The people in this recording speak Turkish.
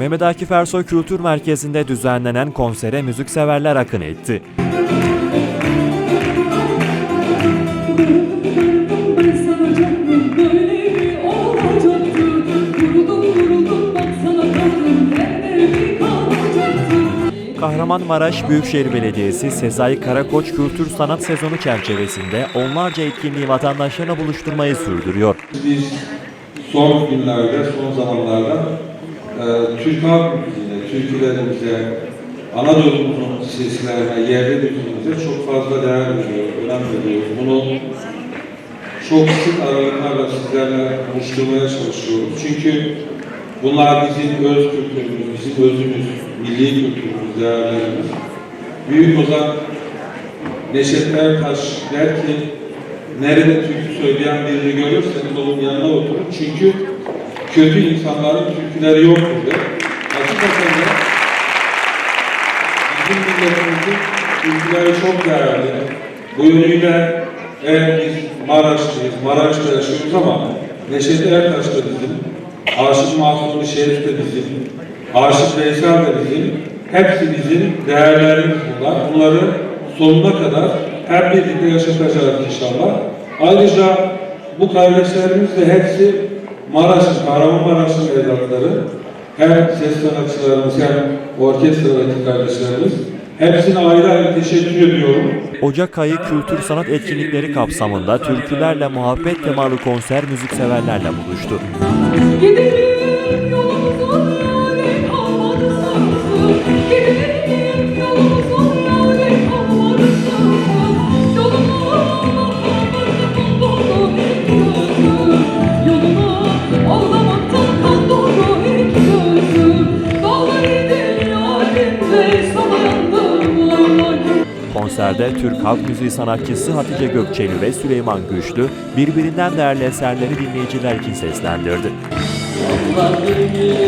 Mehmet Akif Ersoy Kültür Merkezi'nde düzenlenen konsere müzikseverler akın etti. Kahramanmaraş Büyükşehir Belediyesi Sezai Karakoç Kültür Sanat Sezonu çerçevesinde onlarca etkinliği vatandaşlarla buluşturmayı sürdürüyor. Biz son günlerde, son zamanlarda Türk halk müziğine, türkülerimize, Anadolu'muzun seslerine, yerli müziğimize çok fazla değer veriyoruz, önem veriyoruz. Bunu çok sık aralıklarla sizlerle buluşturmaya çalışıyoruz. Çünkü bunlar bizim öz kültürümüz, bizim özümüz, milli kültürümüz, değerlerimiz. Büyük Ozan Neşet Ertaş der ki, nerede türkü söyleyen birini görürseniz onun yanına oturun. Çünkü kötü insanların türküleri yoktur. Hakikaten de bizim milletimizin türküleri çok değerli. Bu yönüyle evet biz Maraşlıyız, Maraş'ta yaşıyoruz ama Neşet Ertaş da bizim, Aşık Mahmut Şerif de bizim, Aşık Veysel de bizim, hepsi bizim değerlerimiz bunlar. Bunları sonuna kadar hep birlikte yaşatacağız inşallah. Ayrıca bu kardeşlerimiz de hepsi Maraş'ın, Kahramanmaraş'ın evlatları. Hem ses sanatçılarımız hem orkestradaki kardeşlerimiz. Hepsine ayrı ayrı teşekkür ediyorum. Ocak ayı kültür sanat etkinlikleri kapsamında türkülerle muhabbet temalı konser müzikseverlerle buluştu. Gidelim Konserde Türk halk müziği sanatçısı Hatice Gökçeli ve Süleyman Güçlü birbirinden değerli eserleri dinleyiciler için seslendirdi. Allah bilmiş